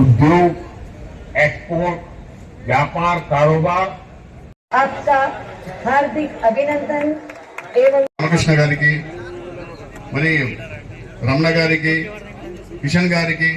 उद्योग एक्सपोर्ट व्यापार कारोबार। आपका हार्दिक अभिनंदन एवं रामकृष्ण गांधी की మరి రమణ గారికి కిషన్ గారికి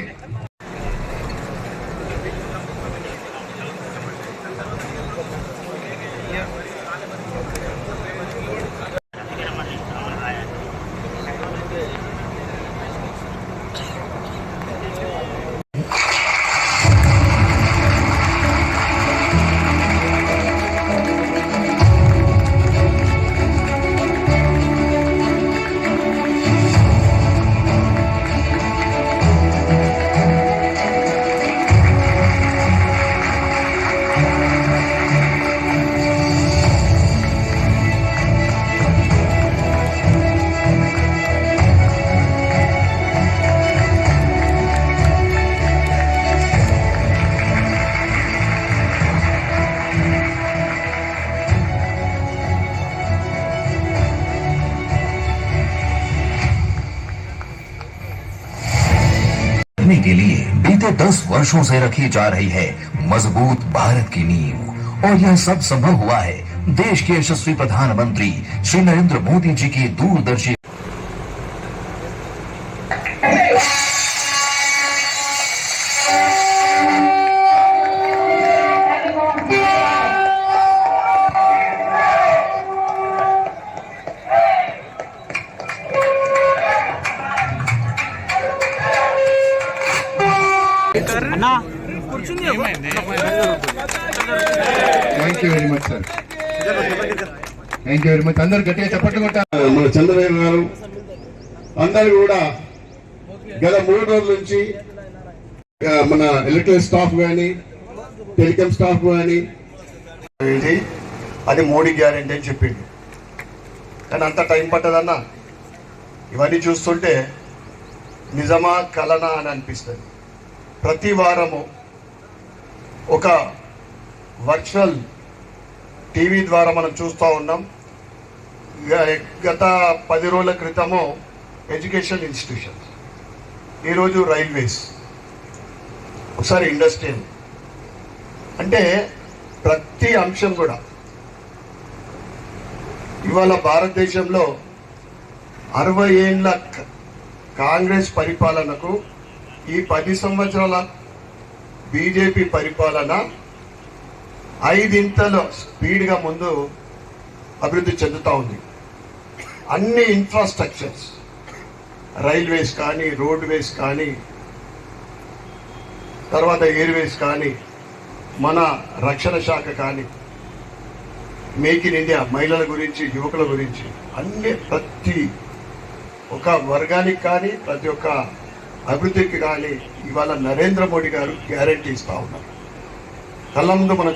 रखने के लिए बीते दस वर्षों से रखी जा रही है मज़बूत भारत की नींव। और यह सब संभव हुआ है देश के यशस्वी प्रधानमंत्री श्री नरेंद्र मोदी जी की दूरदर्शी thank you very much sir thank you very much అందరు గట్టిగా చెప్పట్లు కొట్టారు మన చంద్రబాబు గారు అందరు కూడా గత మూడు రోజుల నుంచి మన ఎలక్ట్రిక్ స్టాఫ్ కానీ టెలికాం స్టాఫ్ కానీ ఇది అది మోడీ గ్యారెంటీ అని చెప్పిండు కానీ అంత టైం పట్టదన్న. ఇవన్నీ చూస్తుంటే నిజమా కలనా అని అనిపిస్తుంది. ప్రతి వారము ఒక వర్చువల్ టీవీ ద్వారా మనం చూస్తూ ఉన్నాం. గత పది రోజుల క్రితము ఎడ్యుకేషన్ ఇన్స్టిట్యూషన్స్ ఈరోజు రైల్వేస్ ఒకసారి ఇండస్ట్రీ. అంటే ప్రతి అంశం కూడా ఇవాళ భారతదేశంలో అరవై ఏళ్ళ కాంగ్రెస్ పరిపాలనకు ఈ పది సంవత్సరాల బీజేపీ పరిపాలన ఐదింతల స్పీడ్గా ముందు అభివృద్ధి చెందుతూ ఉంది. అన్ని ఇన్ఫ్రాస్ట్రక్చర్స్ రైల్వేస్ కానీ రోడ్వేస్ కానీ తర్వాత ఎయిర్వేస్ కానీ మన రక్షణ శాఖ కానీ మేక్ ఇన్ ఇండియా మహిళల గురించి యువకుల గురించి అన్ని ప్రతి ఒక వర్గానికి కానీ ప్రతి ఒక్క అభివృద్ధికి కానీ ఇవాళ నరేంద్ర మోడీ గారు గ్యారంటీ ఇస్తా ఉన్నారు. కళ్ళ ముందు మనం